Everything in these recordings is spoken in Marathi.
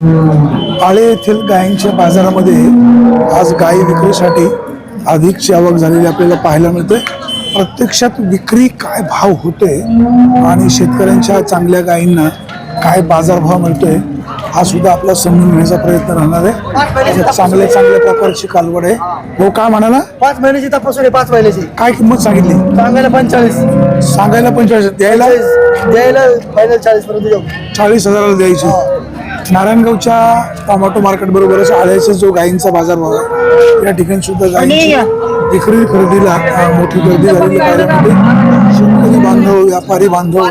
आळे येथील गायींच्या बाजारामध्ये आज गायी विक्रीसाठी अधिकची आवक झालेली आपल्याला पाहायला मिळते. प्रत्यक्षात विक्री काय भाव होते आणि शेतकऱ्यांच्या चांगल्या गायींना काय बाजारभाव मिळतोय हा सुद्धा आपला समजून घेण्याचा प्रयत्न राहणार आहे. चांगल्या चांगल्या प्रकारची कालवड आहे. हो काय म्हणाला? पाच महिन्याची तपासून आहे पाच महिन्याची. काय किंमत सांगितली? सांगायला पंचेचाळीस. सांगायला पंचेचाळीस. द्यायला? द्यायला फायनल चाळीस पर्यंत चाळीस हजाराला द्यायची. नारायणगावच्या टोमॅटो मार्केट बरोबरच आळ्याचा जो गायींचा बाजारभाव आहे या ठिकाणी सुद्धा गायींची विक्री खरेदीला मोठी गर्दी झालेली मिळते. शेतकरी बांधव व्यापारी बांधव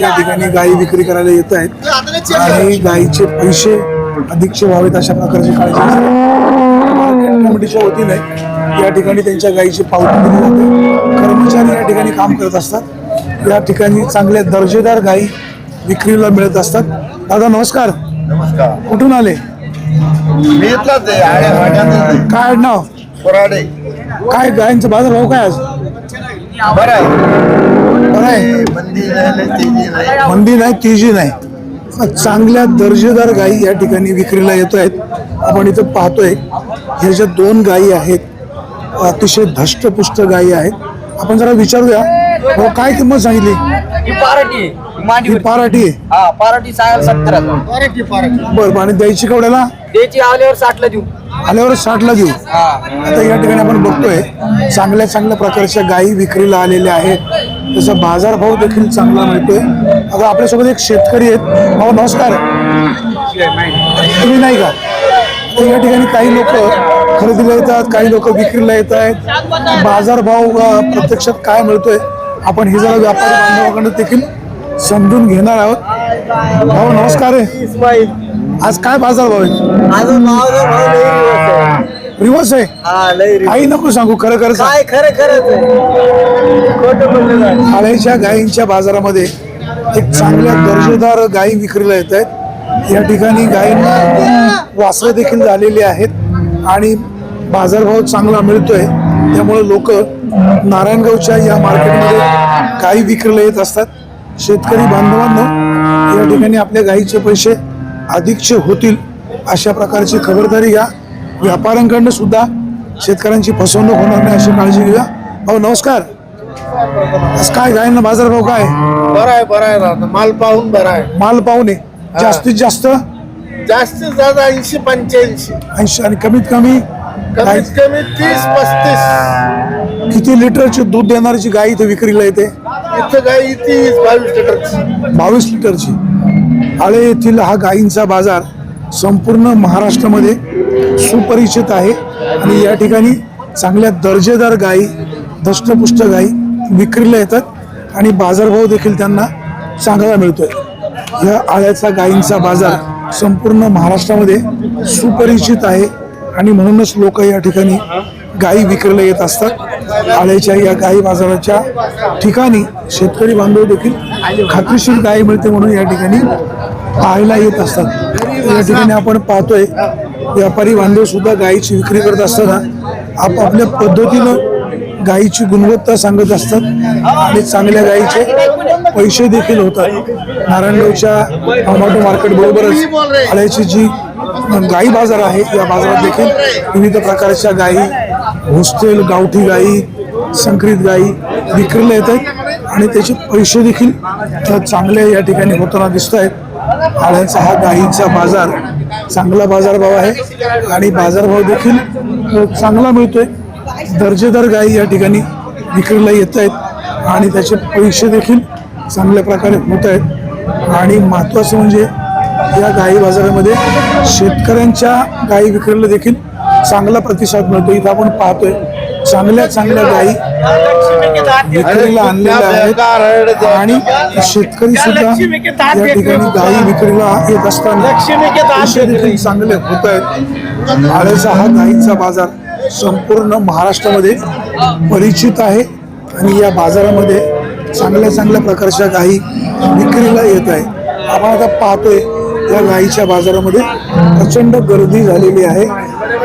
या ठिकाणी गायी विक्री करायला येत आहेत. आणि गायीचे पैसे अधिकचे व्हावेत अशा प्रकारची काळजी कमिटीच्या वतीने या ठिकाणी त्यांच्या गायीची पावती दिली जाते. कर्मचारी या ठिकाणी काम करत असतात. या ठिकाणी चांगल्या दर्जेदार गायी विक्रीला मिळत असतात. दादा नमस्कार. नमस्कार. कुठून आले? मी इथलाच आहे काय नाव कोराडे. काय गायींचा बाजार भाव काय आज? बरं आहे. बरं आहे. बंदी नाही तेजी नाही. मंदी नाही तेजी नाही. चांगल्या दर्जेदार गायी या ठिकाणी विक्रीला येत आहेत. आपण इथं पाहतोय ह्या ज्या दोन गायी आहेत अतिशय धष्टपुष्ट गायी आहेत. आपण जरा विचारूया हो काय किंमत सांगितली? ही पाराठी ही मांडी पाराठी आहे? हा पाराठी सांगायला सत्तर हजार. बरं आणि द्यायची केवढ्याला? त्याची आल्यावर साठला देऊ. आल्यावर साठला देऊ? हा. आता या ठिकाणी आपण बघतोय चांगल्या चांगल्या प्रकारच्या गायी विक्रीला आलेल्या आहेत. तसा बाजारभाव देखील चांगला मिळतोय. आता आपल्यासोबत एक शेतकरी आहेत. भाऊ नमस्कार. तुम्ही नाही का? तर या ठिकाणी काही लोक खरेदीला येतात काही लोक विक्रीला येत आहेत. बाजारभाव अ, प्रत्यक्षात काय मिळतोय? आपण हे जरा व्यापारी बांधवाकडनं देखील समजून घेणार आहोत भाऊ नमस्कार आहे आज काय बाजारभाव आहे अजून भाव जर भाव लई रिवर्स आहे. रिवर्स आहे हा. काही नको सांगू खरं खरं. काय खरं खरंच नाही. आळ्याच्या गायींच्या बाजारामध्ये एक चांगल्या दर्जेदार गायी विक्रीला येत आहेत या ठिकाणी गायींना वासरं देखील झालेली आहेत आणि बाजारभाव चांगला मिळतोय त्यामुळे लोक नारायणगावच्या या मार्केटमध्ये गायी विक्रीला येत असतात. शेतकरी बांधवांनो या ठिकाणी आपल्या गायीचे पैसे अधिकचे होतील अशा प्रकारची खबरदारी घ्या व्यापाऱ्यांकडनं सुद्धा शेतकऱ्यांची फसवणूक होणार नाही अशी काळजी घ्या भाऊ नमस्कार. आज काय गायींना बाजारभाव काय? बरं आहे बरं आहे राहतं माल पाहून बरं आहे. माल पाहुणे जास्तीत जास्त? जास्तीत जास्त ऐंशी पंच्याऐंशी. ऐंशी आणि कमीत कमी गाय- कमीत कमी तीस पस्तीस. किती लिटरची दूध देणारीची गाय इथे विक्रीला येते? इथं गाई तीस बावीस लिटरची. बावीस लिटरची. आळे येथील हा गायींचा बाजार संपूर्ण महाराष्ट्रामध्ये सुपरिचित आहे. आणि या ठिकाणी चांगल्या दर्जेदार गायी धष्टपुष्ट गायी विक्रीला येतात. आणि बाजारभाव देखील त्यांना चांगला मिळतोय. या आळ्याचा गायींचा बाजार संपूर्ण महाराष्ट्रामध्ये सुपरिचित आहे. आणि म्हणूनच लोक या ठिकाणी गायी विक्रीला येत असतात. आळ्याच्या या गायी बाजाराच्या ठिकाणी शेतकरी बांधव देखील खात्रीशीर गायी मिळते म्हणून या ठिकाणी पाहायला येत असतात. या ठिकाणी आपण पाहतोय व्यापारी बांधव सुद्धा गायीची विक्री करत असताना आपापल्या पद्धतीनं गायीची गुणवत्ता सांगत असतात आणि चांगल्या गायीचे पैसे देखील होतात. नारायणगावच्या टोमॅटो मार्केट बरोबरच आळ्याची जी गाई बाजार आहे. या बाजारात देखील विविध प्रकारच्या गायी होस्टेल गावठी गायी संकरित गायी विक्रीला येत आहेत. आणि त्याचे पैसे देखील चांगले या ठिकाणी होताना दिसत आहेत. आळ्याचा हा गायीचा बाजार चांगला बाजारभाव आहे. आणि बाजारभाव देखील चांगला मिळतोय. दर्जेदार गायी या ठिकाणी विक्रीला येत आहेत. आणि त्याचे पैसे देखील चांगल्या प्रकारे होत आहेत. आणि महत्त्वाचं म्हणजे या गाई बाजारामध्ये शेतकऱ्यांच्या गायी विक्रीला देखील चांगला प्रतिसाद मिळतो इथं आपण पाहतोय चांगल्या चांगल्या गायी विक्रीला आणलेल्या आहेत. आणि शेतकरी सुद्धा या ठिकाणी गायी विक्रीला येत असताना पैसे देखील चांगले होत आहेत. आळ्याचा हा गायीचा बाजार संपूर्ण महाराष्ट्रामध्ये परिचित आहे. आणि या बाजारामध्ये चांगल्या चांगल्या प्रकारच्या गायी विक्रीला येत आहे. आपण आता पाहतोय या गायीच्या बाजारामध्ये प्रचंड गर्दी झालेली आहे.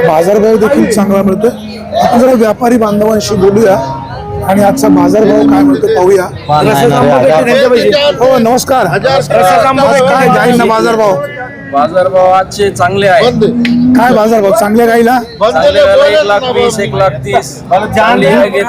बाजारभाव देखील चांगला मिळतोय. आपण जरा व्यापारी बांधवांशी बोलूया आणि आजचा बाजारभाव काय मिळतो पाहूया. हो नमस्कार. काय गायींना बाजारभाव? बाजारभाव आजचे चांगले आहे. काय बाजार भाव चांगल्या गाईला एक लाख वीस एक लाख तीस. चांगली घेतली.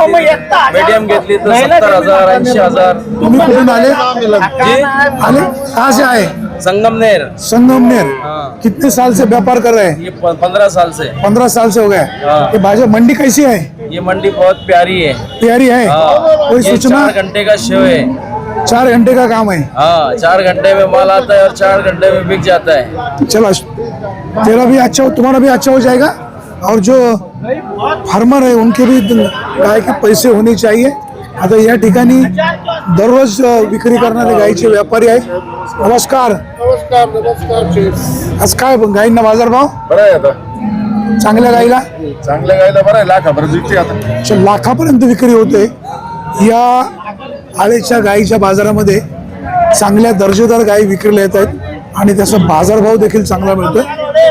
मीडियम घेतली तर सत्तर हजार ऐंशी हजार. तुम्ही कुठून आले? जी? आले? कहाँ से आए? संगमनेर। संगमनेर? हाँ। कितने साल से व्यापार कर रहे हैं? ये पंद्रह साल से। पंद्रह साल से हो गए। हाँ। ये बाज़ार मंडी कैसी है? ये मंडी बहुत प्यारी है। प्यारी है? हाँ। कोई सूचना? चार घंटे का शो है। चार घंटे का काम है? हाँ चार घंटे में माल आता है और चार घंटे में बिक जाता है। चलो तेरा भी अच्छा हो तुम्हारा भी अच्छा हो जाएगा। और जो फार्मर है उनके भी गाय के पैसे होने चाहिए। आता या ठिकाणी दररोज विक्री करणारे गायचे व्यापारी आहे नमस्कार. नमस्कार नमस्कार cheers. आज काय गायींना बाजारभाव बरं आहे आता. चांगल्या गाईला? चांगल्या गायला बरं आहे लाखापर्यंत विकते आता. लाखापर्यंत विक्री होते. या आळेच्या गायीच्या बाजारामध्ये चांगल्या दर्जेदार गायी विक्रीला येत आहेत आणि त्याचा बाजारभाव देखील चांगला मिळतोय.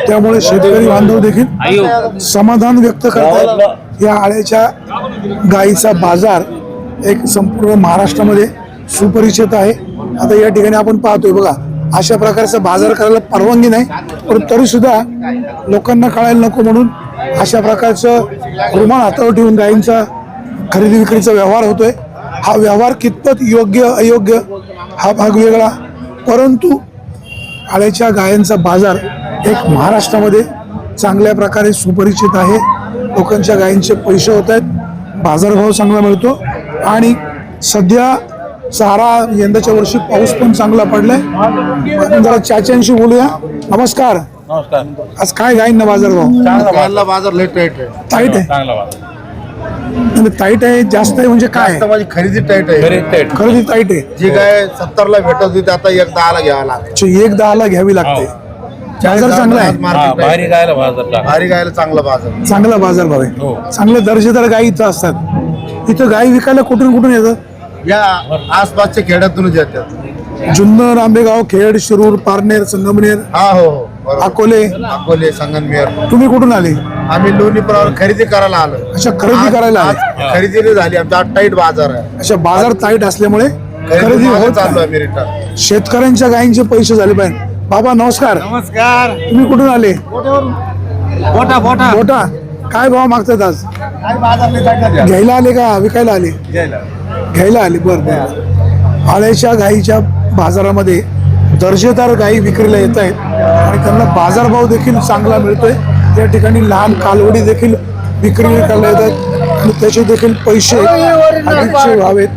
त्यामुळे शेतकरी बांधव देखील समाधान व्यक्त करतात. या आळ्याच्या गायीचा बाजार एक संपूर्ण महाराष्ट्रामध्ये सुपरिचित आहे. आता या ठिकाणी आपण पाहतोय बघा अशा प्रकारचा बाजार करायला परवानगी नाही. पण तरी सुद्धा लोकांना कळायला नको म्हणून अशा प्रकारचं रुमाल हातावर ठेवून गायींचा खरेदी विक्रीचा व्यवहार होतोय. हा व्यवहार कितपत योग्य अयोग्य हा भाग वेगळा. परंतु आळ्याच्या गायांचा बाजार एक महाराष्ट्रामध्ये चांगल्या प्रकारे सुपरिचित आहे. लोकांच्या गायींचे पैसे होत आहेत. बाजारभाव चांगला मिळतो. आणि सध्या चारा यंदाच्या वर्षी पाऊस पण चांगला पडलाय. आपण जरा चाच्यांशी बोलूया. नमस्कार. आज काय गायींना बाजारभाव गायला बाजार. लय टाईट आहे. टाईट आहे? म्हणजे टाईट आहे जास्त आहे म्हणजे काय? आता? माझी खरेदी टाईट आहे. खरेदी टाईट आहे. जी गाय सत्तर ला भेटत होती आता एक दहाला घ्यावा लागत. अच्छा, एक दहाला घ्यावी लागते. बाजार चांगला आहे. भारी भारी गायला चांगला बाजार. चांगला बाजार भाव आहे. चांगले दर्जेदार गायी इथं असतात. इथं गायी विकायला कुठून कुठून येतात? या आसपासच्या खेड्यातूनच येतात. जुन्नर आंबेगाव खेड शिरूर पारनेर संगमनेर हा हो हो बरोबर. अकोले. अकोले संगनमेर तुम्ही कुठून आले? आम्ही लोणी पुरावर खरेदी करायला आलो. अशा खरेदी करायला आज- आले. आज खरेदी नाही झाली. आमचा आज टाईट बाजार आहे. अशा बाजार टाईट असल्यामुळे खरेदी खरेदी होत चालू नाही. आहे मी रिटर्न शेतकऱ्यांच्या गायींचे पैसे झाले पाहिजे. बाबा नमस्कार. नमस्कार. तुम्ही कुठून आले? मोठा मोठा मोठा काय भाव मागतात आज? घ्यायला आले का? विकायला आले? घ्यायला. आले बर बर. आळ्याच्या गायीच्या बाजारामध्ये दर्जेदार गायी विक्रीला येत आहेत. आणि त्यांना बाजारभाव देखील चांगला मिळतोय. त्या ठिकाणी लहान कालवडी देखील विक्री विकायला येतात आणि त्याचे देखील पैसे अधिकचे व्हावेत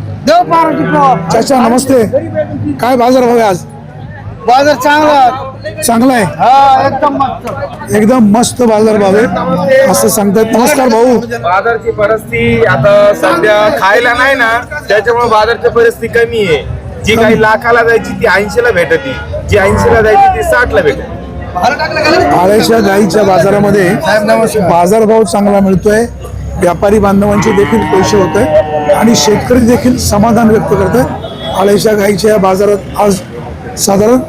चाचा नमस्ते. काय बाजारभाव आहे आज? बाजार चांगला. चांगला आहे? हा एकदम मस्त. एकदम मस्त बाजारभाव आहे. असं सांगतात. नमस्कार भाऊ. बाजारची परिस्थिती आता सध्या खायला नाही ना त्याच्यामुळे बाजारची परिस्थिती कमी आहे. जी काही लाखाला जायची ती ऐंशीला भेटती जी ऐंशीला जायची ती साठला भेटते आळ्याच्या गाईच्या बाजारामध्ये बाजारभाव चांगला मिळतोय. व्यापारी बांधवांचे देखील पैसे होत आहेत आणि शेतकरी देखील समाधान व्यक्त करत आहेत आळ्याच्या गाईच्या या बाजारात आज साधारण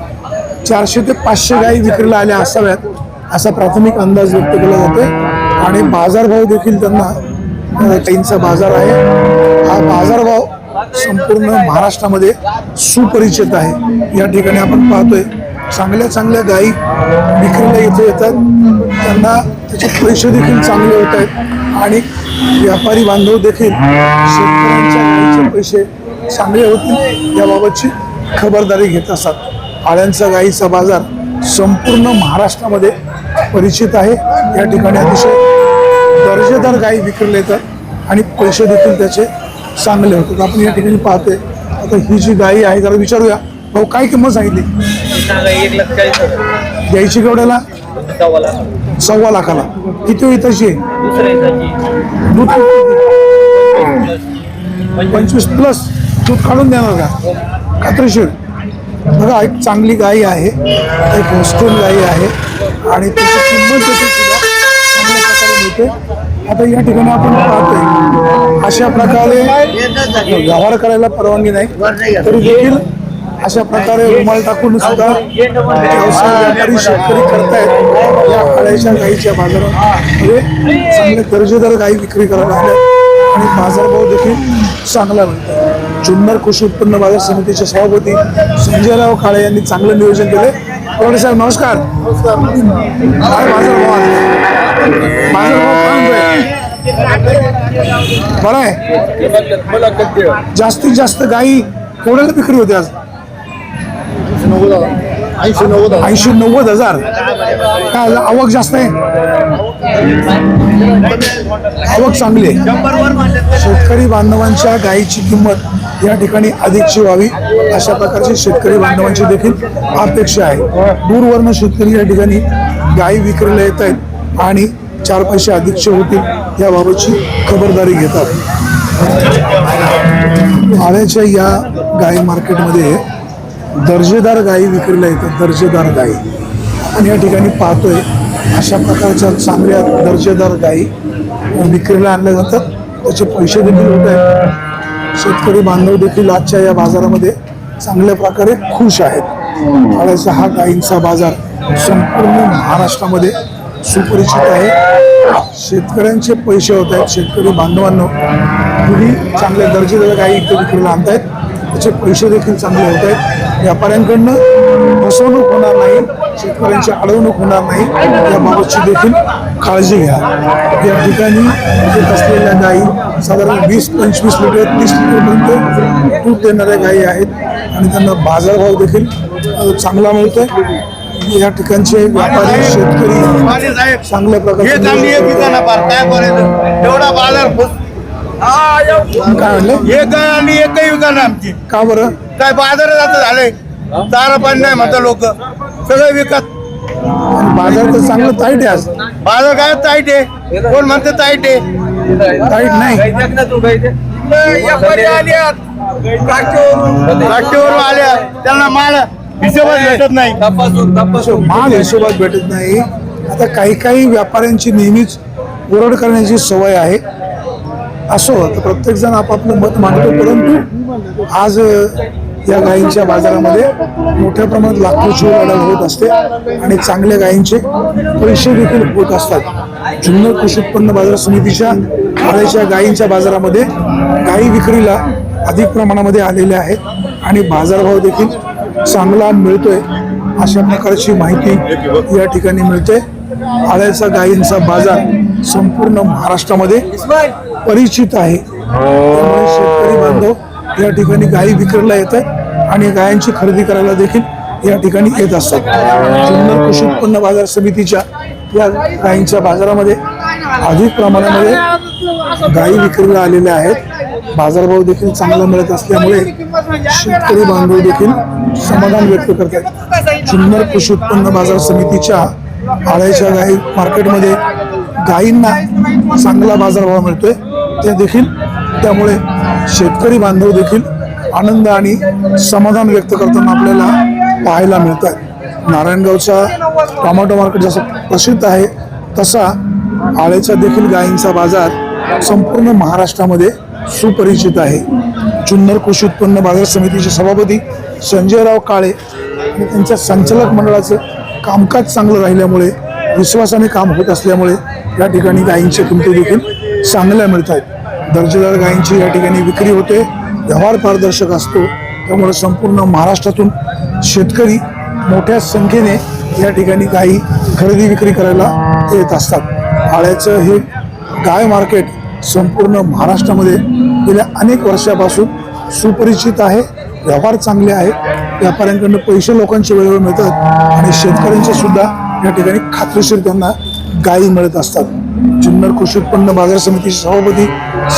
चारशे ते पाचशे गायी विक्रीला आल्या असाव्यात असा प्राथमिक अंदाज व्यक्त केला जातोय. आणि बाजारभाव देखील त्यांना गाईंचा बाजार आहे. हा बाजारभाव संपूर्ण महाराष्ट्रामध्ये सुपरिचित आहे. या ठिकाणी आपण पाहतोय चांगल्या चांगल्या गायी विक्रीला इथे येतात. त्यांना त्याचे पैसे देखील चांगले होत आहेत. आणि व्यापारी बांधव देखील शेतकऱ्यांच्या गायीचे पैसे चांगले होतील याबाबतची खबरदारी घेत असतात. आळ्यांचा गाईचा बाजार संपूर्ण महाराष्ट्रामध्ये परिचित आहे. या ठिकाणी अतिशय दर्जेदार गायी विक्रीला येतात आणि पैसे देखील त्याचे चांगले होतात. आपण या ठिकाणी पाहते आता ही जी गायी आहे जरा विचारूया. भाऊ काय किंमत सांगितली? द्यायची केवढ्याला? सव्वा लाखाला. किती होईल तशी? दूध पंचवीस प्लस. दूध काढून देणार का? खात्रीशीर बघा एक चांगली गाई आहे. एक होस्टेल गाई आहे. आणि त्याची किंमत देखील सुद्धा चांगल्या प्रकारे मिळते. आता या ठिकाणी आपण पाहतोय अशा प्रकारे व्यवहार करायला परवानगी नाही. तरी देखील अशा प्रकारे रुमाल टाकून सुद्धा व्यवसाय व्यापारी शेतकरी करतायत. या आळ्याच्या गाईच्या बाजारामध्ये चांगले दर्जेदार गाई विक्री करायला आल्या आणि बाजारभाव देखील चांगला मिळतो जुन्नर कृषी उत्पन्न बाजार समितीचे सभापती संजयराव काळे यांनी चांगलं नियोजन केले. परोडे साहेब नमस्कार. काय बरं आहे. जास्तीत जास्त गाई कोणाला विक्री होते आज? ऐंशी नव्वद ऐंशी नव्वद हजार. काय आवक जास्त आहे? आवक चांगली आहे. शेतकरी बांधवांच्या गायीची किंमत या ठिकाणी अधिकची व्हावी अशा प्रकारची शेतकरी बांधवांची देखील अपेक्षा आहे. दूरवरनं शेतकरी या ठिकाणी गायी विक्रीला येत आहेत आणि चार पैसे अधिकचे होतील याबाबतची खबरदारी घेतात. आळ्याच्या या गाई मार्केटमध्ये दर्जेदार गायी विक्रीला येतात दर्जेदार गायी. आपण या ठिकाणी पाहतोय अशा प्रकारच्या चांगल्या दर्जेदार गायी विक्रीला आणल्या जातात. त्याचे पैसे देखील होत आहेत. शेतकरी बांधव देखील आजच्या या बाजारामध्ये चांगल्या प्रकारे खुश आहेत. आळ्याचा हा गायींचा बाजार संपूर्ण महाराष्ट्रामध्ये सुपरिचित आहे. शेतकऱ्यांचे पैसे होत आहेत शेतकरी बांधवांनो तुम्ही चांगल्या दर्जेदार गायी इथे विक्रीला आणतायत. त्याचे पैसे देखील चांगले होत आहेत. व्यापाऱ्यांकडनं फसवणूक होणार नाही शेतकऱ्यांची अडवणूक होणार नाही. याबाबतची देखील काळजी घ्या. या ठिकाणी येत असलेल्या गायी साधारण वीस पंचवीस लिटर तीस लिटरपर्यंत दूध देणाऱ्या गायी आहेत आणि त्यांना बाजारभाव देखील चांगला मिळतोय. या ठिकाणचे व्यापारी शेतकरी चांगल्या प्रकारे एवढा बाजार काय म्हणले हे काय आणि एकही विकाना आमची. का बरं? काय बाजारात आता झालंय. चारा पाणी नाही म्हणता लोक. सगळं विकत. आणि बाजार तर चांगलं टाईट आहे आज. बाजार काय ताईट आहे? कोण म्हणते ताईट आहे? टाईट नाही. काठीवरून आल्या. त्यांना माल हिशोबात भेटत नाही. माल हिशोबात भेटत नाही. आता काही काही व्यापाऱ्यांची नेहमीच ओरड करण्याची सवय आहे. असो तर प्रत्येक जण आपापलं मत मांडतो परंतु आज या गायींच्या बाजारामध्ये मोठ्या प्रमाणात लाखोची लढाई होत असते आणि चांगल्या गायींचे पैसे देखील होत असतात. जुन्नर कृषी उत्पन्न बाजार समितीच्या आळ्याच्या गायींच्या बाजारामध्ये गायी विक्रीला अधिक प्रमाणामध्ये आलेल्या आहेत आणि बाजारभाव देखील चांगला मिळतोय अशा प्रकारची माहिती या ठिकाणी मिळते. आळ्याचा गायींचा बाजार संपूर्ण महाराष्ट्रामध्ये परिचित आहे. शेतकरी बांधव या ठिकाणी गायी विक्रीला येत आहेत आणि गायांची खरेदी करायला देखील या ठिकाणी येत असतात. जुन्नर कृषी उत्पन्न बाजार समितीच्या या गायींच्या बाजारामध्ये अधिक प्रमाणामध्ये गायी विक्रीला आलेल्या आहेत. बाजारभाव देखील चांगला मिळत असल्यामुळे शेतकरी बांधव देखील समाधान व्यक्त करतात. जुन्नर कृषी उत्पन्न बाजार समितीच्या आळ्याच्या गाई मार्केटमध्ये गायींना चांगला बाजारभाव मिळतोय. ते देखील त्यामुळे शेतकरी बांधव देखील आनंद आणि समाधान व्यक्त करताना आपल्याला पाहायला मिळत आहेत नारायणगावचा टोमॅटो मार्केट जसं प्रसिद्ध आहे तसा आळेचा देखील गायींचा बाजार संपूर्ण महाराष्ट्रामध्ये सुपरिचित आहे. जुन्नर कृषी उत्पन्न बाजार समितीचे सभापती संजयराव काळे आणि त्यांच्या संचालक मंडळाचं कामकाज चांगलं राहिल्यामुळे विश्वासाने काम होत असल्यामुळे या ठिकाणी गायींच्या किमती देखील चांगल्या मिळत आहेत दर्जेदार गायींची या ठिकाणी विक्री होते. व्यवहार पारदर्शक असतो. त्यामुळे संपूर्ण महाराष्ट्रातून शेतकरी मोठ्या संख्येने या ठिकाणी गायी खरेदी विक्री करायला येत असतात. आळ्याचं हे गाय मार्केट संपूर्ण महाराष्ट्रामध्ये गेल्या अनेक वर्षापासून सुपरिचित आहे. व्यवहार चांगले आहेत व्यापाऱ्यांकडनं पैसे लोकांचे वेळेवर मिळतात आणि शेतकऱ्यांचे सुद्धा या ठिकाणी खात्रीशीर त्यांना गायी मिळत असतात. जुन्नर कृषी उत्पन्न बाजार समितीचे सभापती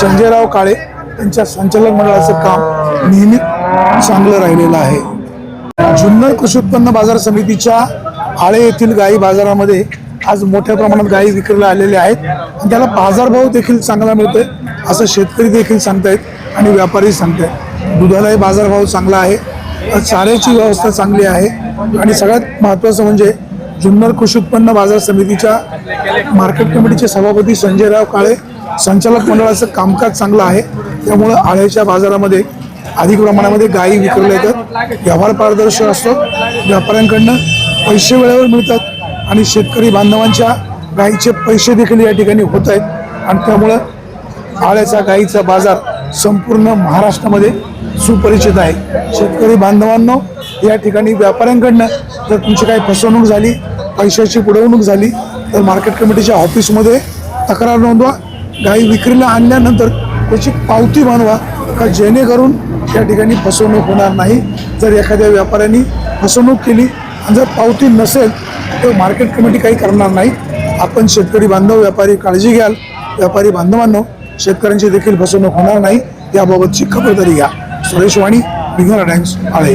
संजयराव काळे यांच्या संचालक मंडळाचं काम नेहमी चांगलं राहिलेलं आहे. जुन्नर कृषी उत्पन्न बाजार समितीच्या आळे येथील गाई बाजारामध्ये आज मोठ्या प्रमाणात गायी विक्रीला आलेल्या आहेत. आणि त्याला बाजारभाव देखील चांगला मिळतोय असं शेतकरी देखील सांगतायत आणि व्यापारी सांगतायत. दुधालाही बाजारभाव चांगला आहे चाऱ्याची व्यवस्था चांगली आहे. आणि सगळ्यात महत्त्वाचं म्हणजे जुन्नर कृषी उत्पन्न बाजार समितीच्या मार्केट कमिटीचे सभापती संजयराव काळे संचालक मंडळाचं कामकाज चांगलं आहे. त्यामुळं आळ्याच्या बाजारामध्ये अधिक प्रमाणामध्ये गायी विक्रीला येतात. व्यवहार पारदर्शक असतो. व्यापाऱ्यांकडनं पैसे वेळेवर मिळतात आणि शेतकरी बांधवांच्या गायीचे पैसे देखील या ठिकाणी होत आहेत. आणि त्यामुळं आळ्याचा गायीचा बाजार संपूर्ण महाराष्ट्रामध्ये सुपरिचित आहे. शेतकरी बांधवांनो या ठिकाणी व्यापाऱ्यांकडनं जर तुमची काही फसवणूक झाली पैशाची बुडवणूक झाली तर मार्केट कमिटीच्या ऑफिसमध्ये तक्रार नोंदवा गाई विक्रीला आणल्यानंतर त्याची पावती बनवा का जेणेकरून या ठिकाणी फसवणूक होणार नाही. जर एखाद्या व्यापाऱ्यांनी फसवणूक केली आणि जर पावती नसेल तर मार्केट कमिटी काही करणार नाही. आपण शेतकरी बांधव व्यापारी काळजी घ्याल. व्यापारी बांधवांनो शेतकऱ्यांची देखील फसवणूक होणार नाही. याबाबतची खबरदारी घ्या. सुरेश वाणी विघ्नरा टाइम्स आळे.